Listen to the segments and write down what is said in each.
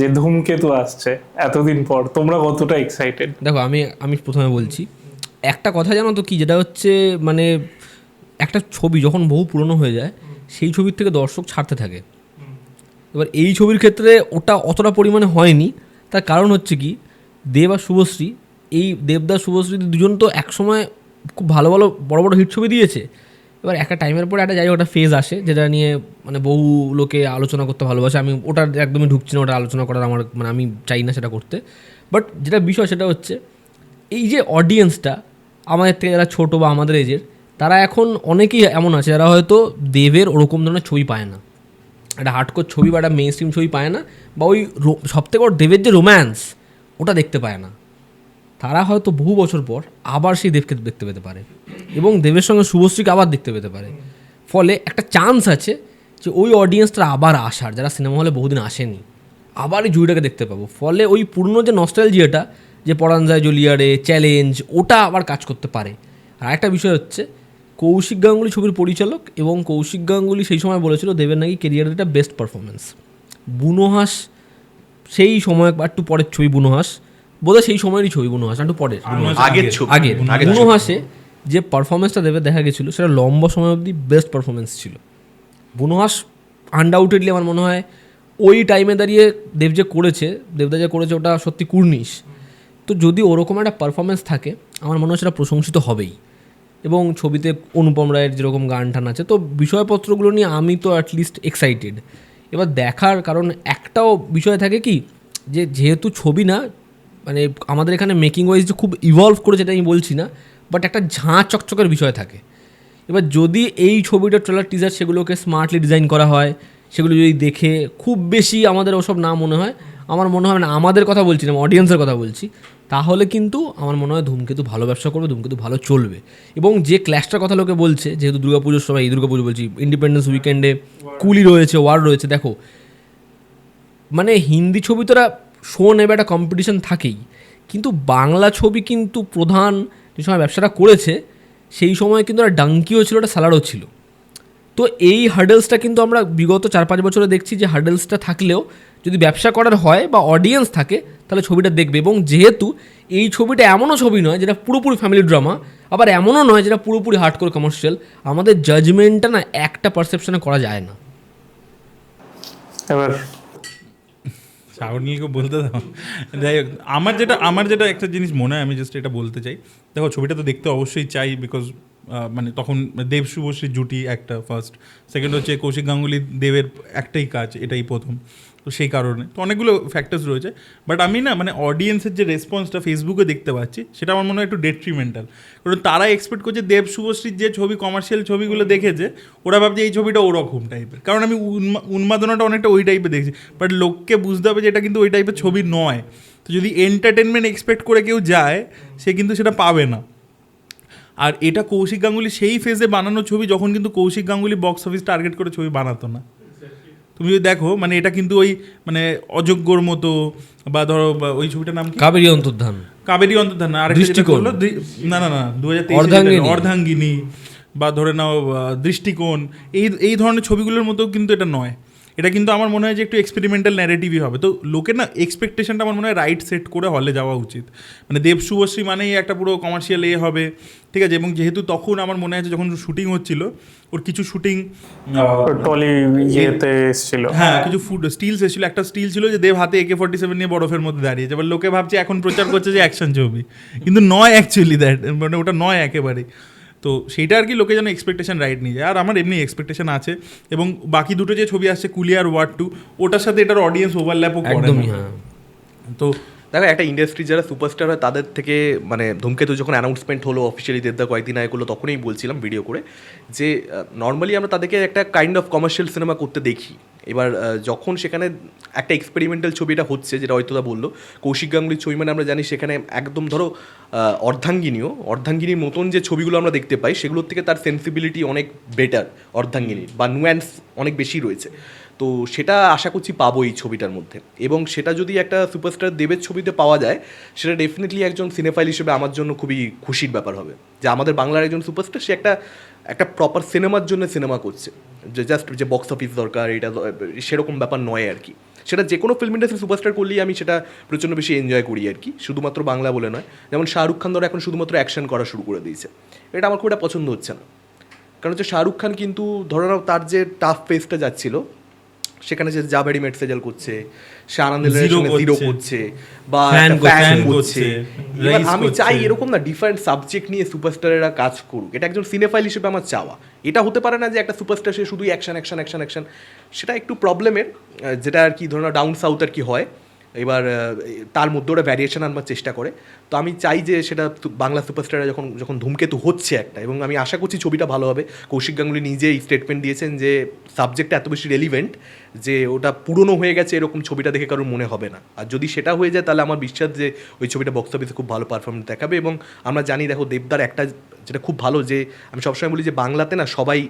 যে ধূমকেতু আসছে এতদিন পর, তোমরা কতটা এক্সাইটেড দেখো, আমি আমি প্রথমে বলছি, একটা কথা জানো তো কি, যেটা হচ্ছে মানে একটা ছবি যখন বহু পুরনো হয়ে যায়, সেই ছবির থেকে দর্শক ছাড়তে থাকে। এবার এই ছবির ক্ষেত্রে ওটা অতটা পরিমাণে হয়নি, তার কারণ হচ্ছে কি, দেব আর শুভশ্রী, এই দেবদাস শুভশ্রী দুজন তো একসময় খুব ভালো ভালো বড় বড় হিট ছবি দিয়েছে এবার একটা টাইমের পরে একটা যাই ওটা ফেজ আসে যেটা নিয়ে মানে বহু লোকে আলোচনা করতে ভালোবাসে। আমি ওটা একদমই ঢুকছি না, ওটা আলোচনা করার আমার মানে আমি চাই না সেটা করতে। বাট যেটা বিষয় সেটা হচ্ছে, এই যে অডিয়েন্সটা আমাদের থেকে যারা ছোটো বা আমাদের এজের তারা এখন অনেকেই এমন আছে যারা হয়তো দেবের ওরকম ধরনের ছবি পায় না। একটা হার্ডকোর ছবি বা একটা মেন স্ট্রিম ছবি পায় না বা ওই সবথেকে বড় দেবের যে রোম্যান্স ওটা দেখতে পায় না। তারা হয়তো বহু বছর পর আবার সেই দেবকে দেখতে পেতে পারে এবং দেবের সঙ্গে শুভশ্রীকে আবার দেখতে পেতে পারে। ফলে একটা চান্স আছে যে ওই অডিয়েন্সটা আবার আসার, যারা সিনেমা হলে বহুদিন আসেনি আবার এই জুড়িটাকে দেখতে পাবো। ফলে ওই পুরনো যে নস্টালজিয়াটা যে পরান যায় জলিয়ারে চ্যালেঞ্জ ওটা আবার কাজ করতে পারে। আর একটা বিষয় হচ্ছে, কৌশিক গাঙ্গুলি ছবির পরিচালক এবং কৌশিক গাঙ্গুলি সেই সময় বলেছিল দেবের নাকি কেরিয়ারের একটা বেস্ট পারফরমেন্স বুনোহাস সেই সময় একটু পরের ছবি বুনোহাস বোধহয় সেই সময়েরই ছবি বুনোহাস না একটু পরের বুনোহাস। আগের ছবি আগের ছবি। বুনোহাসে যে পারফরমেন্সটা দেবে দেখা গেছিল সেটা লম্বা সময় অবধি বেস্ট পারফরমেন্স ছিল বুনোহাস আনডাউটেডলি আমার মনে হয় ওই টাইমে দাঁড়িয়ে দেব যে করেছে দেবদা যে করেছে ওটা সত্যি কুর্নিশ তো যদি ওরকম একটা পারফরমেন্স থাকে আমার মনে হয় সেটা প্রশংসিত হবেই এবং ছবিতে অনুপম রায়ের যেরকম গান টান আছে তো বিষয়পত্রগুলো নিয়ে আমি তো অ্যাটলিস্ট এক্সাইটেড এবার দেখার কারণ একটাও বিষয় থাকে কি যে যেহেতু ছবি না মানে আমাদের এখানে মেকিং ওয়াইজ যে খুব ইভলভ করেছে এটা আমি বলছি না বাট একটা ঝাঁ চকচকের বিষয় থাকে। এবার যদি এই ছবিটার ট্রেলার টিজার সেগুলোকে স্মার্টলি ডিজাইন করা হয়, সেগুলো যদি দেখে খুব বেশি আমাদের ওসব না মনে হয়, আমার মনে হয় না আমাদের কথা বলছি না অডিয়েন্সের কথা বলছি, তাহলে কিন্তু আমার মনে হয় ধূমকেতু ভালো ব্যবসা করবে, ধূমকেতু ভালো চলবে। এবং যে ক্ল্যাশটার কথা লোকে বলছে, যেহেতু দুর্গাপুজোর সময়, এই দুর্গাপুজো বলছি ইন্ডিপেন্ডেন্স উইকেন্ডে কুলি রয়েছে ওয়ার রয়েছে, দেখো। মানে হিন্দি ছবি তোরা শো নেবে একটা কম্পিটিশন থাকেই। কিন্তু বাংলা ছবি কিন্তু প্রধান যে সময় ব্যবসাটা করেছে, সেই সময় কিন্তু একটা ডাঙ্কিও ছিল, একটা স্যালাডও ছিল। তো এই হার্ডেলসটা কিন্তু আমরা বিগত চার পাঁচ বছরে দেখছি যে হার্ডেলসটা থাকলেও যদি ব্যবসা করার হয় বা অডিয়েন্স থাকে, তাহলে ছবিটা দেখবে। এবং যেহেতু এই ছবিটা এমনও ছবি নয় যেটা পুরোপুরি ফ্যামিলি ড্রামা আবার এমনও নয় যেটা পুরোপুরি হার্ড করে কমার্শিয়াল আমাদের জাজমেন্টটা না একটা পারসেপশনে করা যায় না। এবার শ্রাবণীকে বলতে দাও? যাই হোক, আমার যেটা আমার যেটা একটা জিনিস মনে হয়, আমি জাস্ট এটা বলতে চাই। দেখো, ছবিটা তো দেখতে অবশ্যই চাই বিকজ মানে তখন দেব শুভশ্রী জুটি একটা ফার্স্ট সেকেন্ড হচ্ছে কৌশিক গাঙ্গুলি দেবের একটাই কাজ, এটাই প্রথম, তো সেই কারণে। তো অনেকগুলো ফ্যাক্টার্স রয়েছে বাট আমি না মানে অডিয়েন্সের যে রেসপন্সটা ফেসবুকে দেখতে পাচ্ছি, সেটা আমার মনে হয় একটু ডেট্রিমেন্টাল কারণ তারা এক্সপেক্ট করছে দেব শুভশ্রীর যে ছবি কমার্শিয়াল ছবিগুলো দেখেছে, ওরা ভাবছে এই ছবিটা ওরকম টাইপের কারণ আমি উন্মাদনাটা অনেকটা ওই টাইপের দেখছি বাট লোককে বুঝতে হবে যে এটা কিন্তু ওই টাইপের ছবি নয়। তো যদি এন্টারটেনমেন্ট এক্সপেক্ট করে কেউ যায়, সে কিন্তু সেটা পাবে না। আর এটা কৌশিক গাঙ্গুলি সেই ফেজে বানানো ছবি যখন কিন্তু Kaushik Ganguly box office target করে ছবি বানাতো না। তুমি যদি দেখো মানে এটা কিন্তু ওই মানে অযোগ্যর মতো বা ধরো ওই ছবিটার নাম কাবেরী অন্তর্ধান। কাবেরী অন্তর্ধান করল, না না না দু হাজার অর্ধাঙ্গিনী। অর্ধাঙ্গিনী বা ধরে নাও দৃষ্টিকোণ এই এই ধরনের ছবিগুলোর মতো কিন্তু এটা নয়। এটা কিন্তু আমার মনে হয় যে একটু এক্সপেরিমেন্টাল ন্যারেটিভই হবে। তো লোকের না এক্সপেকটেশনটা আমার মনে হয় রাইট সেট করে হলে যাওয়া উচিত। মানে দেব শুভশ্রী মানেই একটা পুরো কমার্শিয়াল এ হবে ঠিক আছে? এবং যেহেতু তখন আমার মনে আছে যখন শুটিং হচ্ছিল ওর কিছু শুটিং টলি ইয়েতে এসেছিল। হ্যাঁ কিছু ফুড স্টিলস এসেছিল। একটা স্টিল ছিল যে দেব হাতে একে ফর্টি সেভেন নিয়ে বরফের মধ্যে দাঁড়িয়েছে। এবার লোকে ভাবছে এখন প্রচার করছে যে অ্যাকশন ছবি। কিন্তু নয় অ্যাকচুয়ালি দ্যাট মানে ওটা নয় একেবারে তো সেইটা আর কি লোকে যেন এক্সপেকটেশন রাইট নিয়ে যায় আর আমার এমনি এক্সপেকটেশন আছে এবং বাকি দুটো যে ছবি আসছে কুলিয়ার ওয়ার্ড টু ওটার সাথে এটার অডিয়েন্স ওভারল্যাপও করে। হ্যাঁ তো দেখো, একটা ইন্ডাস্ট্রি যারা সুপারস্টার হয়, তাদের থেকে মানে ধূমকেতু যখন অ্যানাউন্সমেন্ট হলো অফিসিয়ালি দেবদা কয়েকদিন আগে করল, তখনই বলছিলাম ভিডিও করে যে নর্মালি আমরা তাদেরকে একটা কাইন্ড অফ কমার্শিয়াল সিনেমা করতে দেখি। এবার যখন সেখানে একটা এক্সপেরিমেন্টাল ছবি এটা হচ্ছে, যেটা হয়তোদা বলল, কৌশিক গাঙ্গুলির ছবি মানে আমরা জানি সেখানে একদম ধরো অর্ধাঙ্গিনীয় অর্ধাঙ্গিনীর মতন যে ছবিগুলো আমরা দেখতে পাই, সেগুলোর থেকে তার সেন্সিবিলিটি অনেক বেটার অর্ধাঙ্গিনীর, বা নুয়ান্স অনেক বেশি রয়েছে। তো সেটা আশা করছি পাবো এই ছবিটার মধ্যে। এবং সেটা যদি একটা সুপারস্টার দেবের ছবিতে পাওয়া যায়, সেটা ডেফিনেটলি একজন সিনেফাইল হিসেবে আমার জন্য খুবই খুশির ব্যাপার হবে। যে আমাদের বাংলার একজন সুপারস্টার, সে একটা একটা প্রপার সিনেমার জন্য সিনেমা করছে। যে জাস্ট যে বক্স অফিস দরকার, এটা সেরকম ব্যাপার নয় আর কি। সেটা যে কোনো ফিল্ম ইন্ডাস্ট্রি সুপারস্টার করলেই আমি সেটা প্রচণ্ড বেশি এনজয় করি আর কি। শুধুমাত্র বাংলা বলে নয়, যেমন শাহরুখ খান ধরো এখন শুধুমাত্র অ্যাকশন করা শুরু করে দিয়েছে। এটা আমার খুব একটা পছন্দ হচ্ছে না। কারণ হচ্ছে শাহরুখ খান কিন্তু ধরে নাও তার যে টাফ ফেসটা যাচ্ছিল সেখানে যে যা মেটসেজাল মেট করছে সে আনন্দের জিরো করছে। বা ফ্যান করছে, আমি চাই এরকম না ডিফারেন্ট সাবজেক্ট নিয়ে সুপারস্টারেরা কাজ করুক। এটা একজন সিনেফাইল হিসেবে আমার চাওয়া। এটা হতে পারে না যে একটা সুপারস্টার সে শুধুই অ্যাকশন অ্যাকশন অ্যাকশন অ্যাকশন সেটা একটু প্রবলেমের যেটা আর কি ধরুন ডাউন সাউথ আর কি হয়। এবার তার মধ্যে ওরা ভ্যারিয়েশন আনবার চেষ্টা করে। তো আমি চাই যে সেটা বাংলা সুপারস্টাররা যখন যখন ধূমকেতু হচ্ছে একটা, এবং আমি আশা করছি ছবিটা ভালো হবে। কৌশিক গাঙ্গুলি নিজেই স্টেটমেন্ট দিয়েছেন যে সাবজেক্টটা এত বেশি রেলিভেন্ট যে ওটা পুরনো হয়ে গেছে, এরকম ছবিটা দেখে কারোর মনে হবে না। আর যদি সেটা হয়ে যায়, তাহলে আমার বিশ্বাস যে ওই ছবিটা বক্স অফিসে খুব ভালো পারফরমেন্স দেখাবে, এবং আমরা জানি দেখো দেবদার একটা যেটা খুব ভালো যে, আমি সবসময় বলি যে বাংলাতে না সবাই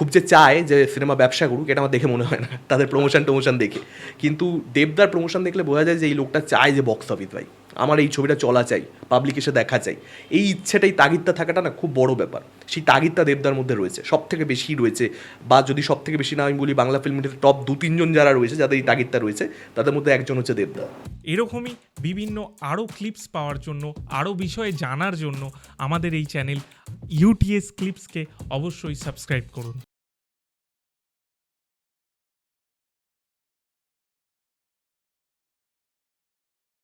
খুব যে চায় যে সিনেমা ব্যবসা করুক, এটা আমার দেখে মনে হয় না। তাদের প্রমোশন টমোশন দেখে। কিন্তু দেবদার প্রমোশন দেখলে বোঝা যায় যে এই লোকটা চায় যে বক্স অফিস ভাই। আমার এই ছবিটা চলা চাই পাবলিক এসে দেখা চাই। এই ইচ্ছেটাই তাগিদটা থাকাটা না খুব বড় ব্যাপার। সেই তাগিদটা দেবদার মধ্যে রয়েছে। সব থেকে বেশি রয়েছে, বা যদি সব থেকে বেশি না আমি বলি বাংলা ফিল্ম টপ দু তিনজন যারা রয়েছে, যাদের এই তাগিদটা রয়েছে, তাদের মধ্যে একজন হচ্ছে দেবদা। এরকমই বিভিন্ন আরও ক্লিপস পাওয়ার জন্য আরও বিষয়ে জানার জন্য আমাদের এই চ্যানেল ইউটিএস ক্লিপসকে অবশ্যই সাবস্ক্রাইব করুন।